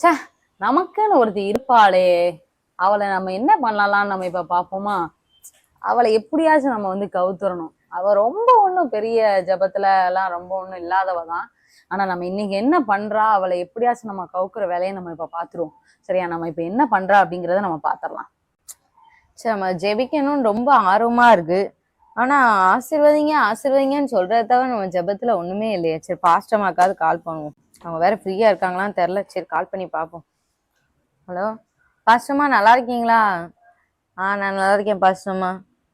ச்சே நமக்குன்னு ஒருத்தி இருப்பாளே. அவளை நம்ம என்ன பண்ணலாம்னு நம்ம இப்ப பாப்போமா? அவளை எப்படியாச்சும் நம்ம வந்து கவுத்துறணும். அவ ரொம்ப ஒண்ணும் பெரிய ஜபத்துல எல்லாம் ரொம்ப ஒண்ணும் இல்லாதவ தான். ஆனா நம்ம இன்னைக்கு என்ன பண்றா? அவளை எப்படியாச்சும் நம்ம கவுக்குற வேலையை நம்ம இப்ப பாத்துருவோம். சரியா? நம்ம இப்ப என்ன பண்றா அப்படிங்கிறத நம்ம பாத்திரலாம். சரி நம்ம ஜெபிக்கணும்னு ரொம்ப ஆர்வமா இருக்கு. ஆனா ஆசிர்வதிங்க ஆசிர்வதிங்கன்னு சொல்றத தவிர நம்ம ஜெபத்துல ஒண்ணுமே இல்லையா. சரி பாஸ்டமாக்காவது கால் பண்ணுவோம். அவங்க வேற ஃப்ரீயா இருக்காங்களான்னு தெரில சரி கால் பண்ணி பார்ப்போம் ஹலோ பாஸ்டமா நல்லா இருக்கீங்களா? ஆ நான் நல்லா இருக்கேன் பாஸ்டமா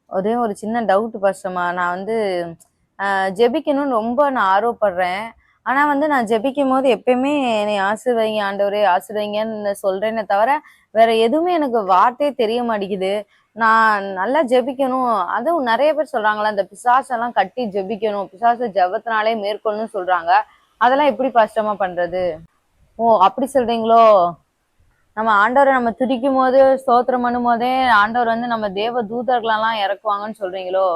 ஒரே ஒரு சின்ன டவுட் பாஸ்டமா நான் வந்து ஜெபிக்கணும்னு ரொம்ப நான் ஆர்வப்படுறேன். ஆனால் வந்து நான் ஜெபிக்கும் போது எப்பயுமே என்னை ஆசீர்வைங்க ஆண்டவரே ஆசிர்வைங்கன்னு சொல்கிறேனே தவிர வேற எதுவுமே எனக்கு வார்த்தையே தெரிய மாட்டேங்குது. நான் நல்லா ஜெபிக்கணும். அதுவும் நிறைய பேர் சொல்கிறாங்களா இந்த பிசாசெல்லாம் கட்டி ஜெபிக்கணும். பிசாசை ஜெபத்தினாலே மேற்கொள்ளணும்னு சொல்கிறாங்க அதெல்லாம் எப்படி பாஸ்டமா பண்றது? ஓ அப்படி சொல்றீங்களோ? நம்ம ஆண்டவரை நம்ம துதிக்கும் போது ஸ்தோத்திரம் பண்ணும் போதே ஆண்டவர் வந்து நம்ம தேவ தூதர்களெல்லாம் இறக்குவாங்கன்னு சொல்றீங்களோ?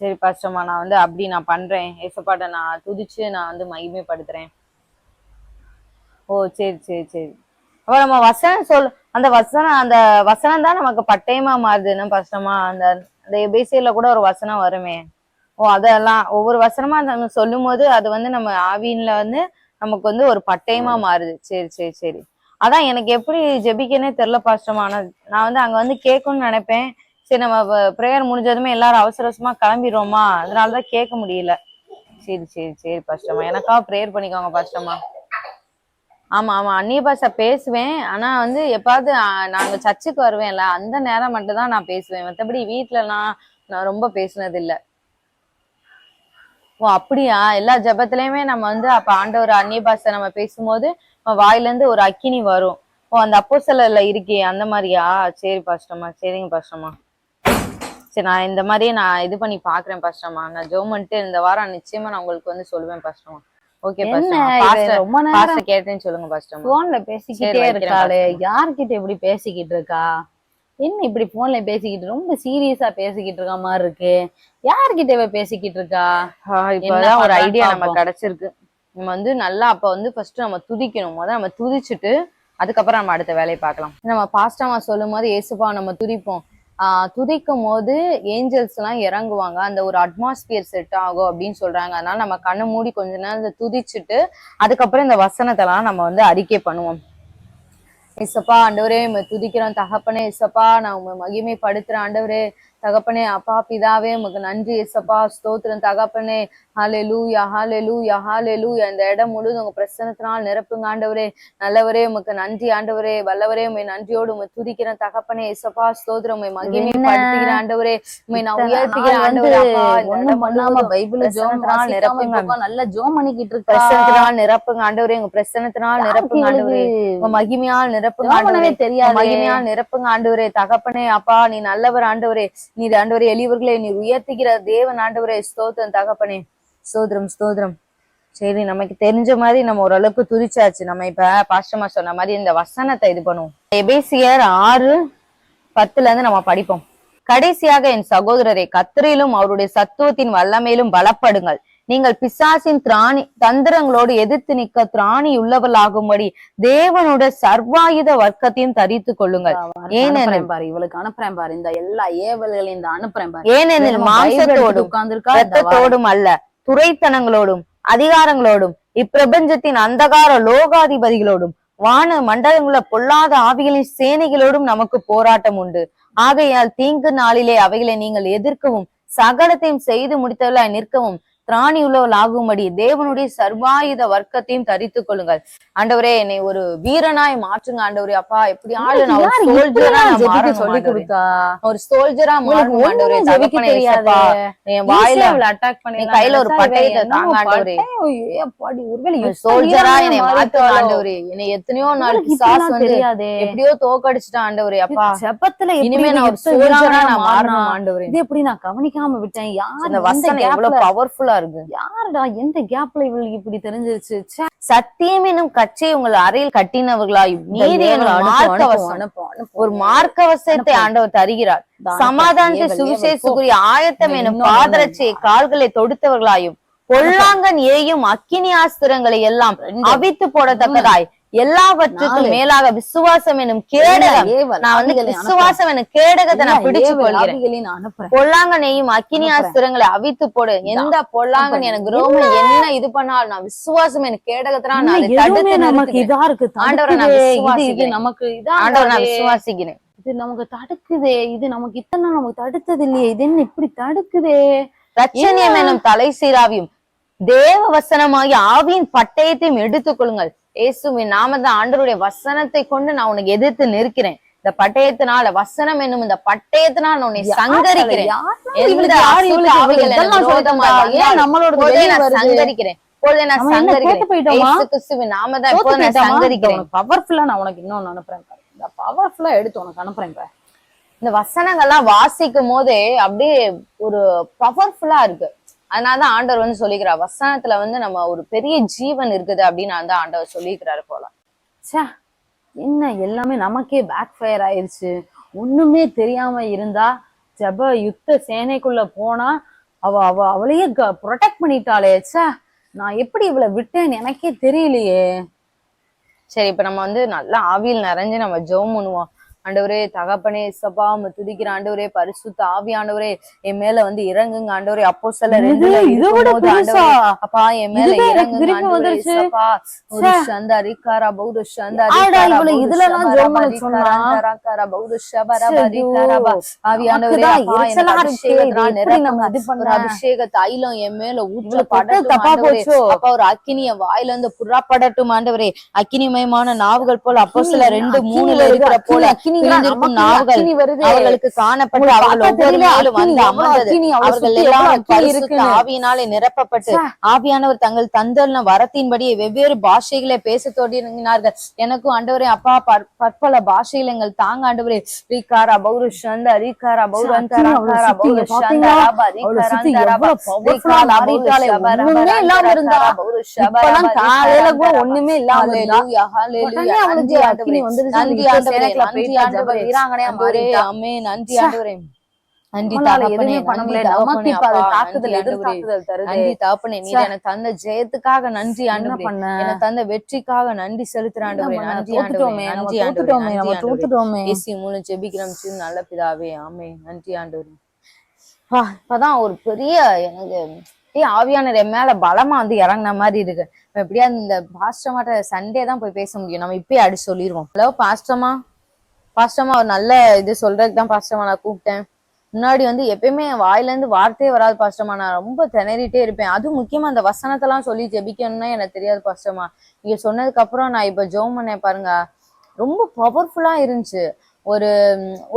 சரி பாஸ்டமா நான் வந்து அப்படி நான் பண்றேன். ஏசப்பாட்ட நான் துதிச்சு நான் வந்து மகிமைப்படுத்துறேன். ஓ சரி சரி சரி. அப்போ நம்ம வசனம் சொல் அந்த வசனம் அந்த வசனம் தான் நமக்கு பட்டயமா மாறுதுன்னு கஷ்டமா அந்த அந்த எபேசியில கூட ஒரு வசனம் வருமே. ஓ அதெல்லாம் ஒவ்வொரு வசனமா நம்ம சொல்லும் போது அது வந்து நம்ம ஆவியில வந்து நமக்கு வந்து ஒரு பட்டயமா மாறுது. சரி சரி சரி. அதான் எனக்கு எப்படி ஜெபிக்கனே தெரியல பாஸ்டமா ஆனா நான் வந்து அங்க வந்து கேட்கணும்னு நினைப்பேன். சரி நம்ம ப்ரேயர் முடிஞ்சதுமே எல்லாரும் அவசர அவசரமா கிளம்பிடுவோமா? அதனாலதான் கேட்க முடியல. சரி சரி சரி பாஸ்டமா எனக்காக ப்ரேயர் பண்ணிக்கோங்க பாஸ்டமா ஆமா ஆமா. அந்நிய பாஷை பேசுவேன். ஆனா வந்து எப்பாவது நாங்க சர்ச்சுக்கு வருவேன்ல அந்த நேரம் மட்டும் தான் நான் பேசுவேன். மத்தபடி வீட்லலாம் நான் ரொம்ப பேசுனது இல்ல ஓ அப்படியா? எல்லா ஜெபத்திலயுமே நம்ம வந்து அப்ப ஆண்டவர் அந்நிய பாஷை நம்ம பேசும்போது வாயில இருந்து ஒரு அக்கினி வரும். ஓ அந்த அப்போஸ்தலர்ல இருக்கே அந்த மாதிரியா? சரி பாஸ்டமா சரிங்க பாஸ்டமா சரி நான் இந்த மாதிரியே நான் இது பண்ணி பாக்குறேன் பாஸ்டமா நான் ஜோம் பண்ணிட்டு இந்த வாரம் நிச்சயமா நான் உங்களுக்கு வந்து சொல்லுவேன் பாஸ்டமா ஓகே ரொம்ப நேரம் கேட்டேன்னு சொல்லுங்க பாஸ்டமா போன்ல பேசிக்கிட்டே இருக்காளே. யார்கிட்ட இப்படி பேசிக்கிட்டு இருக்கா? என்ன இப்படி போன்ல பேசிக்கிட்டு ரொம்ப சீரியஸா பேசிக்கிட்டு இருக்க மாதிரி இருக்கு? யார்கிட்ட இவ பேசிக்கிட்டு இருக்கா? இப்பதான் ஒரு ஐடியா நம்ம. கிடைச்சிருக்கு. நம்ம வந்து நல்லா அப்ப வந்து ஃபர்ஸ்ட் நம்ம துதிக்கணும். முதல்ல நம்ம துதிச்சுட்டு அதுக்கப்புறம் நம்ம அடுத்த வேலையை பார்க்கலாம். நம்ம பாஸ்டமா சொல்லும் போது ஏசுப்பா நம்ம துதிப்போம். ஆஹ் துதிக்கும் போது ஏஞ்சல்ஸ் எல்லாம் இறங்குவாங்க. அந்த ஒரு அட்மாஸ்பியர் செட் ஆகும் அப்படின்னு சொல்றாங்க. அதனால நம்ம கண்ணை மூடி கொஞ்ச நேரம் துதிச்சுட்டு அதுக்கப்புறம் இந்த வசனத்தெல்லாம் நம்ம வந்து அறிக்கை பண்ணுவோம். இசப்பா ஆண்டவரே உண்மை துதிக்கிறோம். தகப்பனே இசப்பா நான் உண்மை மகிமைப்படுத்துறேன். ஆண்டவரே தகப்பனே அப்பா பிதாவே உமக்கு நன்றி இசப்பா ஸ்தோத்திரம் தகப்பனே. ஹாலே லூயா ஹாலே லூயா ஹாலே லூயா இந்த இடம் முழுதும் உங்க பிரசனத்தினால் நிரப்புங்க ஆண்டவரே. நல்லவரே உமக்கு நன்றி ஆண்டவரே. வல்லவரே உண்மை நன்றியோடு உண்மை துதிக்கிறேன் தகப்பனே. இசப்பா ஸ்தோத்திரம். உண்மை மகிமைப்படுத்துகிறேன் ஆண்டவரே. உண்மை நான் வந்து ஆண்டவரே. ஒண்ணும் பண்ணாம பைபிள் ஜோம் பிரசன்னத்தினால் நிரப்புங்க. நல்லா ஜோம் பண்ணிக்கிட்டு இருக்கா? பிரசனத்தினால் நிரப்புங்க ஆண்டவரே. உங்க பிரசனத்தினால் நிரப்புங்க ஆண்டவரே. உங்க மகிமையால் நிரப்புங்க ஆண்டவரே. தெரியாது. மகிமையால் நிரப்புங்க ஆண்டவரே. தகப்பனே அப்பா நீ நல்லவர் ஆண்டவரே. நீர் ஆண்டவரே எளியவர்களே நீர் உயர்த்துகிற தேவன் ஆண்டவரே. ஸ்தோத்திரம் தகப்பனே. ஸ்தோத்திரம் ஸ்தோத்திரம். சரி நமக்கு தெரிஞ்ச மாதிரி நம்ம ஓரளவுக்கு துதிச்சாச்சு. நம்ம இப்ப பாஸ்டமா சொன்ன மாதிரி இந்த வசனத்தை இது பண்ணுவோம். எபேசியர் ஆறு பத்துல இருந்து நம்ம படிப்போம். கடைசியாக என் சகோதரரை கத்திரிலும் அவருடைய சத்துவத்தின் வல்லமையிலும் பலப்படுங்கள். நீங்கள் பிசாசின் திராணி தந்திரங்களோடு எதிர்த்து நிற்க திராணி உள்ளவர்களாகும்படி தேவனுடைய சர்வாயுத வர்க்கத்தையும் தரித்துக் கொள்ளுங்கள். ஏனெனில் பாரு இவளுக்கு அனுப்புறேன் பாரு இந்த எல்லா ஏவல்களையும் இந்த அனுப்புறேன் பாரு. ஏனெனில் மாம்சத்தோடும் உட்கார்ந்துருக்கா? அல்ல. துறைத்தனங்களோடும் அதிகாரங்களோடும் இப்பிரபஞ்சத்தின் அந்தகார லோகாதிபதிகளோடும் வான மண்டலங்கள பொல்லாத ஆவிகளின் சேனைகளோடும் நமக்கு போராட்டம் உண்டு. ஆகையால் தீங்கு நாளிலே அவைகளை நீங்கள் எதிர்க்கவும் சகலத்தையும் செய்து முடித்தவர்களாய் நிற்கவும் திராணி உள்ளவள் ஆகும்படி தேவனுடைய சர்வாயுத வர்க்கத்தையும் தரித்துக் கொள்ளுங்கள். ஆண்டவரே என்னை ஒரு வீரனாய் மாற்றுங்க ஆண்டவரே. அப்பா நான் சோல்ஜரா இப்படிலாம் ஜெபிக்க மாறணும் சொல்லி. கொடுத்தா? ஒரு சோல்ஜரா ஆண்டவரே? தகப்பனே இயேசப்பா. என் வாயில அட்டாக் பண்ணி கையில ஒரு பட்டயத்தை தாங்க ஆண்டவரே. சோல்ஜரா என்னை மாத்துங்க ஆண்டவரே. என்னை எத்தனையோ நாள் பிசாசு வந்து எப்படியோ தோக்கடிச்சிட்டான் ஆண்டவரே அப்பா. செப்பத்துல இனிமே நான் ஒரு சோல்ஜரா நான் மாறணும் ஆண்டவரே? இது எப்படி நான் கவனிக்காம விட்டேன்? யார் இந்த எந்த வசனம் எவ்வளவு பவர்ஃபுல்லா இருக்கு. யாருடா எந்த கேப்ல இவளுக்கு இப்படி தெரிஞ்சிருச்சு? ச்சே, சத்தியம் என்னும் கட்சியை உங்கள் அறையில் கட்டினவர்களாயும் இந்த நீதி. ஒரு மார்க்கவசத்தை. ஆண்டவர் தருகிறார். சமாதானத்தை சுவிசேஷக்குரிய ஆயத்தம் எனும் பாதரட்சியை கால்களை தொடுத்தவர்களாயும் பொல்லாங்கன் ஏயும் அக்கினி ஆஸ்திரங்களை எல்லாம். அவித்து போடத்தக்கதாய். எல்லாவற்றுக்கும். மேலாக விசுவாசம் என்னும் கேடகம். நான் வந்து. விசுவாசம் என்னும் கேடகத்தை நான் பிடிச்சு கொள்கிறேன். பொல்லாங்கனையும் அக்கினி அஸ்திரங்களை அவித்து போடு. எந்த பொல்லாங்கன். எனக்கு ரோம என்ன இது பண்ணாலும் நான் விசுவாசம் எனக்கு கேடகத்தினா நான் தடுத்து நமக்கு. இதா இருக்கு. ஆண்டவரை நான் விசுவாசிக்கிறேன். நமக்கு இதா ஆண்டவர் நான். விசுவாசிக்கிறேன். இது நமக்கு தடுக்குதே. இது நமக்கு இத்தனை நமக்கு தடுத்தது இல்லையே இது என்ன இப்படி தடுக்குதே? ரட்சணியம் என்னும் தலை சீராவியும் தேவ வசனமாகி ஆவியின் பட்டயத்தையும் எடுத்துக் இயேசுவின் நாமத ஆண்டவருடைய வசனத்தை கொண்டு நான் உனக்கு எதிர்த்து நிற்கிறேன். இந்த பட்டயத்தினால வசனம் என்னும் இந்த பட்டயத்தினால் உன்னை சங்கரிக்கிறேன்? சங்கரிக்கிறேன். பவர்ஃபுல்லா நான் உனக்கு இன்னொன்னு அனுப்புறேன். இந்த பவர்ஃபுல்லா எடுத்து உனக்கு அனுப்புறேன். இந்த வசனங்கள்லாம் வாசிக்கும் போதே அப்படியே ஒரு பவர்ஃபுல்லா இருக்கு. அதனாலதான் ஆண்டவர் வந்து சொல்லிக்கிறார் வசனத்துல வந்து நம்ம ஒரு பெரிய ஜீவன் இருக்குது அப்படின்னு அந்த ஆண்டவர் சொல்லிக்கிறாரு போல. ச்சே என்ன எல்லாமே நமக்கே பேக் ஃபயர் ஆயிருச்சு. ஒண்ணுமே தெரியாம இருந்தா ஜப யுத்த சேனைக்குள்ள போனா அவ அவ அவளையே ப்ரொடெக்ட் பண்ணிட்டாளே. ச்சே நான் எப்படி இவளை விட்டேன்னு எனக்கே தெரியலையே. சரி இப்ப நம்ம வந்து நல்லா ஆவியில் நிறைஞ்சு நம்ம ஜெபம் பண்ணுவோம். ஆண்டவரே தகப்பனே சபா துதிக்கிற ஆண்டவரே பரிசுத்த ஆவியானவரே என் மேல வந்து இறங்குங்க ஆண்டவரே. அப்போ சில பெருசா? அப்பா என் மேல இறங்குங்க சந்தா ரிக்காரா பௌரு சந்தா? அபிஷேக தைலம் என் மேல? அப்பா ஒரு அக்கினிய வாயில இருந்து புறப்படட்டும் ஆண்டவரே. அக்கினிமயமான நாவுகள் போல அப்போ சில ரெண்டு மூணுல இருக்கிற போல அக்கினி, பிரிந்திருக்கும் நாவுகள். அவர்களுக்கு காணப்பட்டு அவர்கள் ஒவ்வொரு மேலும் வந்து அமர்ந்தது. அவர்கள் அக்கினி பரிசுத்த. ஆவியினாலே நிரப்பப்பட்டு. ஆவியானவர் தங்கள் தந்தன வரத்தின்படியே வெவ்வேறு பாஷைகளை பேசத் தொடங்கினார்கள். எனக்கும் ஆண்டவரே அப்பா பற்- பற்பல பாஷைகள் எங்கள் தாங்க ஆண்டவரே. ரீகாரா பௌரு சந்த ரீகாரா பௌரு அந்தரா பௌரு ஒண்ணுமே இல்லாம நன்றி ஆண்டவரே வீராங்கனையா நன்றி நன்றி தகப்பனே நன்றி தகப்பனே நன்றி தகப்பனே. எனக்கு தந்த ஜெயத்துக்காக நன்றி ஆண்டவரே. எனக்கு தந்த வெற்றிக்காக நன்றி செலுத்துற ஆண்டவரே? நன்றி ஆண்டவரே. நன்றி ஆண்டவரே. ஏசி மூலம் ஜெபிக்கிறோம் சிறு நல்ல பிதாவே. ஆமே நன்றி ஆண்டவரே. இப்பதான் ஒரு பெரிய எனக்கு ஆவியானர் என் மேல பலமா வந்து இறங்குன மாதிரி இருக்கு. எப்படியா இந்த பாஸ்டமாட்ட சண்டே தான் போய் பேச முடியும். நம்ம இப்பயே அடிச்சு சொல்லிடுவோம் ஹலோ பாஸ்டமா பாஸ்டமா ஒரு நல்ல இது சொல்றதுக்கு தான் பாஸ்டமா நான் கூப்பிட்டேன். முன்னாடி வந்து எப்பயுமே என் வாயில இருந்து வார்த்தையே வராது பாஸ்டமா. நான் ரொம்ப திணறிட்டே இருப்பேன். அதுவும் முக்கியமா அந்த வசனத்தெல்லாம் சொல்லி ஜெபிக்கணும்னா எனக்கு தெரியாது பாஸ்டமா. நீங்க சொன்னதுக்கு அப்புறம் நான் இப்ப ஜோம் பண்ணேன் பாருங்க. ரொம்ப பவர்ஃபுல்லா இருந்துச்சு. ஒரு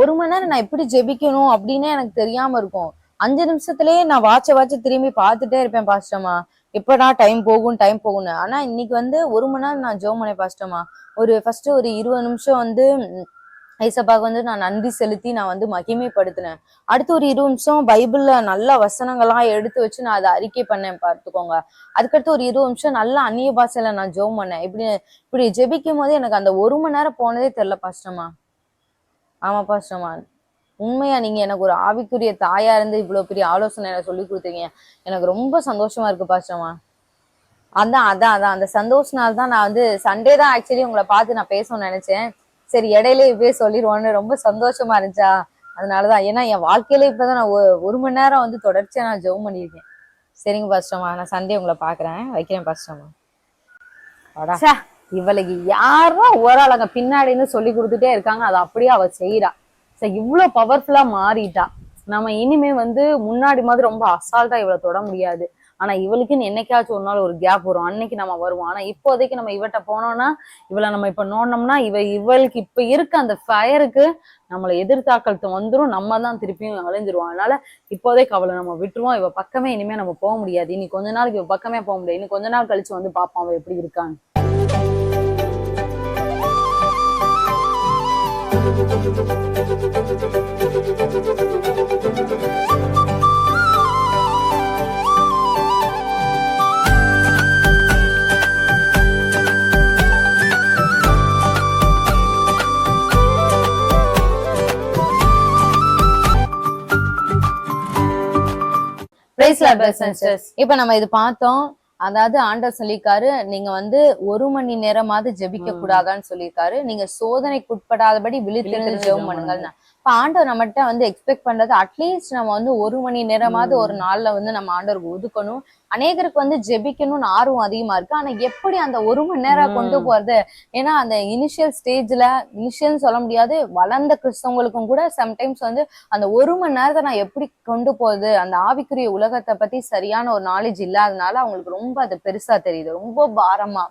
ஒரு மணி நேரம் நான் எப்படி ஜெபிக்கணும் அப்படின்னு எனக்கு தெரியாம இருக்கும். அஞ்சு நிமிஷத்துலயே நான் வாட்ச வாட்ச திரும்பி பார்த்துட்டே இருப்பேன் பாஸ்டமா. எப்படா டைம் போகும் டைம் போகும்னு. ஆனா இன்னைக்கு வந்து ஒரு மணி நேரம் நான் ஜோம் பண்ணேன் பாஸ்டமா. ஒரு ஃபர்ஸ்ட் ஒரு இருபது நிமிஷம் வந்து ஐசப்பாக்கு வந்து நான் நன்றி செலுத்தி நான் வந்து மகிமைப்படுத்தினேன். அடுத்து ஒரு இருபது நிமிஷம் பைபிள்ல நல்ல வசனங்கள்லாம் எடுத்து வச்சு நான் அதை அறிக்கை பண்ணேன் பார்த்துக்கோங்க. அதுக்கடுத்து ஒரு இருபது நிமிஷம் நல்ல அந்நிய பாஷையில நான் ஜோம் பண்ணேன். இப்படி இப்படி ஜெபிக்கும் போது எனக்கு அந்த ஒரு மணி நேரம் போனதே தெரியல பாஸ்டமா ஆமா பாஸ்டமா உண்மையா நீங்க எனக்கு ஒரு ஆவிக்குரிய தாயா இருந்து இவ்வளவு பெரிய ஆலோசனை எனக்கு சொல்லி கொடுத்தீங்க. எனக்கு ரொம்ப சந்தோஷமா இருக்கு பாஸ்டமா அதான் அதான் அதான். அந்த சந்தோஷனால தான் நான் வந்து சண்டே தான் ஆக்சுவலி உங்களை பார்த்து நான் பேசணும்னு நினைச்சேன். சரி இடையில இப்படியே சொல்லிடுவோன்னு ரொம்ப சந்தோஷமா இருந்துச்சா? அதனாலதான். ஏன்னா என் வாழ்க்கையில இப்பதான் நான் ஒரு மணி நேரம் வந்து தொடர்ச்சியா நான் ஜெபம் பண்ணியிருக்கேன். சரிங்க பாஸ்டமா நான் சண்டே உங்களை பாக்குறேன் வைக்கிறேன் பாஸ்டமா வாடா. இவளுக்கு யாரோ ஒரு ஆள் அங்க பின்னாடி இருந்து சொல்லி கொடுத்துட்டே இருக்காங்க. அதை அப்படியே அவ செய்யறா சரி இவ்வளவு பவர்ஃபுல்லா மாறிட்டா. நம்ம இனிமே வந்து முன்னாடி மாதிரி ரொம்ப அசால்ட்டா இவளை தொட முடியாது. ஆனா இவளுக்குன்னு என்னைக்காச்சும் ஒரு நாள் ஒரு கேப் வரும். அன்னைக்கு நம்ம வருவோம். ஆனா இப்போதைக்கு நம்ம இவட்ட போனோம்னா இவளை நம்ம இப்ப நோண்டோம்னா இவ இவளுக்கு இப்ப இருக்க அந்த ஃபயருக்கு நம்மளை எதிர்த்தாக்கல் வந்துடும் நம்ம தான் திருப்பியும் அழிஞ்சிருவோம். அதனால இப்போதைக்கு அவளை நம்ம விட்டுருவோம். இவ பக்கமே இனிமே நம்ம போக முடியாது. இனி கொஞ்ச நாளைக்கு இவ பக்கமே போக முடியாது. இனி கொஞ்ச நாள் கழிச்சு வந்து பார்ப்போம் அவ எப்படி இருக்கான்னு. Thank you. And sisters. இப்ப நம்ம இது பார்த்தோம் அதாவது ஆண்டவர் சொல்லியிருக்காரு நீங்க வந்து ஒரு மணி நேரமாவது ஜெபிக்க. கூடாதான்னு சொல்லியிருக்காரு. நீங்க சோதனைக்கு உட்படாதபடி விழித்திருந்து ஜெபம் பண்ணுங்கள்னா. இப்ப ஆண்டவர் நம்மகிட்ட வந்து எக்ஸ்பெக்ட் பண்றது அட்லீஸ்ட் நம்ம வந்து ஒரு மணி நேரமாவது ஒரு நாள்ல வந்து நம்ம ஆண்டவருக்கு ஒதுக்கணும். அநேகருக்கு வந்து ஜெபிக்கணும்னு ஆர்வம் அதிகமா இருக்கு. ஆனா எப்படி அந்த ஒரு மணி நேரம். கொண்டு போறது? ஏன்னா அந்த இனிஷியல் ஸ்டேஜ்ல இனிஷியல் சொல்ல முடியாது வளர்ந்த கிறிஸ்தவங்களுக்கும் கூட சம்டைம்ஸ் வந்து அந்த ஒரு மணி நேரத்தை நான் எப்படி கொண்டு போகுது அந்த ஆவிக்குரிய உலகத்தை பத்தி சரியான ஒரு நாலேஜ் இல்லாதனால அவங்களுக்கு ரொம்ப அது பெருசா தெரியுது. ரொம்ப பாரமா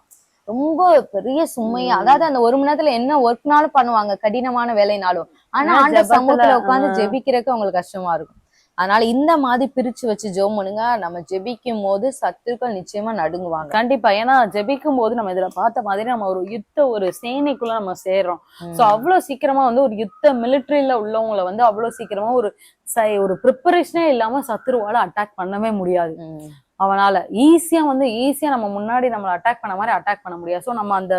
ரொம்ப பெரிய சுமையா. அதாவது அந்த ஒரு மணி நேரத்துல என்ன ஒர்க்னாலும் பண்ணுவாங்க கடினமான வேலைனாலும். ஆனா ஆண்ட சமூகத்துல உட்கார்ந்து ஆ. ஜெபிக்கிறதுக்கு அவங்களுக்கு கஷ்டமா இருக்கும். அதனால இந்த மாதிரி பிரிச்சு வச்சு ஜெபம் பண்ணுங்க. நம்ம ஜெபிக்கும் போது சத்துருக்கள் நிச்சயமா நடுங்குவாங்க. கண்டிப்பா. ஏன்னா ஜெபிக்கும் போது நம்ம இதுல பார்த்த மாதிரி நம்ம ஒரு யுத்த ஒரு சேனைக்குள்ள நம்ம சேர்றோம். சோ அவ்வளவு சீக்கிரமா வந்து ஒரு யுத்த மிலிட்டரியில உள்ளவங்கள வந்து அவ்வளவு சீக்கிரமா ஒரு ஒரு ப்ரிப்பரேஷனே இல்லாம சத்துருவால அட்டாக் பண்ணவே முடியாது. அவனால ஈஸியா வந்து ஈஸியா நம்ம முன்னாடி நம்மளை அட்டாக் பண்ண மாதிரி அட்டாக் பண்ண முடியாது. சோ நம்ம அந்த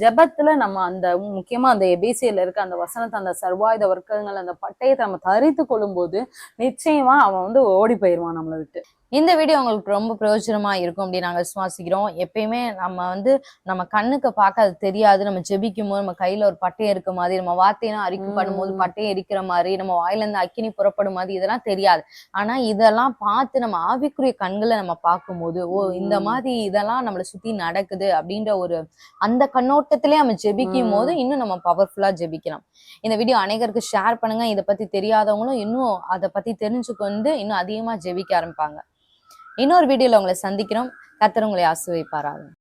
ஜெபத்துல நம்ம அந்த முக்கியமா அந்த எபிசியில இருக்க அந்த வசனத்தை அந்த சர்வாயுத வர்க்கங்கள் அந்த பட்டயத்தை நம்ம தரித்து கொள்ளும்போது நிச்சயமா அவன் வந்து ஓடி போயிருவான் நம்மளை விட்டு. இந்த வீடியோ உங்களுக்கு ரொம்ப பிரயோஜனமா இருக்கும் அப்படின்னு நாங்க விசுவாசிக்கிறோம் எப்பயுமே நம்ம வந்து நம்ம கண்ணுக்கு பார்க்க அது தெரியாது நம்ம ஜெபிக்கும் போது நம்ம கையில ஒரு பட்டயம் இருக்க மாதிரி நம்ம வார்த்தையெல்லாம் அறிக்கை பண்ணும்போது ம். பட்டயம் எரிக்கிற மாதிரி நம்ம வாயில இருந்து அக்கினி புறப்படும் மாதிரி இதெல்லாம் தெரியாது ஆனா இதெல்லாம் பார்த்து நம்ம ஆவிக்குரிய கண்களை நம்ம பார்க்கும்போது ஓ இந்த. மாதிரி இதெல்லாம் நம்மளை சுத்தி நடக்குது அப்படின்ற ஒரு அந்த கண்ணோட்டத்திலே நம்ம ஜெபிக்கும். போது இன்னும் நம்ம பவர்ஃபுல்லா ஜெபிக்கலாம் இந்த வீடியோ அனைவருக்கு ஷேர் பண்ணுங்க இதை பத்தி தெரியாதவங்களும் இன்னும் அதை பத்தி தெரிஞ்சுக்கொண்டு இன்னும் அதிகமா ஜெபிக்க ஆரம்பிப்பாங்க இன்னொரு வீடியோவில் உங்களை சந்திக்கிறோம். கத்தர் உங்களை ஆசிர்வைப்பாராகும்